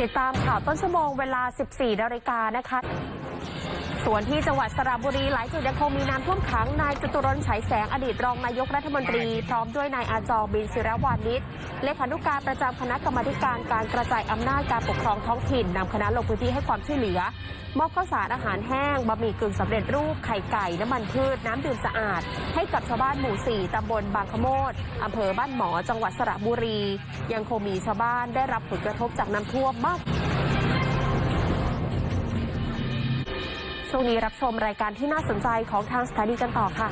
ติดตามข่าวต้นชั่วโมงเวลา 14 นาฬิกานะคะ ส่วนที่จังหวัดสระบุรีหลายจุดยังคงมีน้ำท่วมขังนายจตุรนฉายแสงอดีตรองนายกรัฐมนตรี พร้อมด้วยนายอาจอบินศิรวานิชเลขานุการประจำคณะกรรมการการกระจายอำนาจการปกครองท้องถิ่นนำคณะลงพื้นที่ให้ความช่วยเหลือ มอบข้าวสารอาหารแห้งบะหมี่กึ่งสำเร็จรูปไข่ไก่น้ำมันพืชน้ำดื่มสะอาด ให้กับชาวบ้านหมู่ 4ตำบลบางขโมดอำเภอบ้านหมอจังหวัดสระบุรี ยังคงมีชาวบ้านได้รับผลกระทบจากน้ำท่วมมาก ช่วงนี้รับชมรายการที่น่าสนใจของทางสถานีกันต่อค่ะ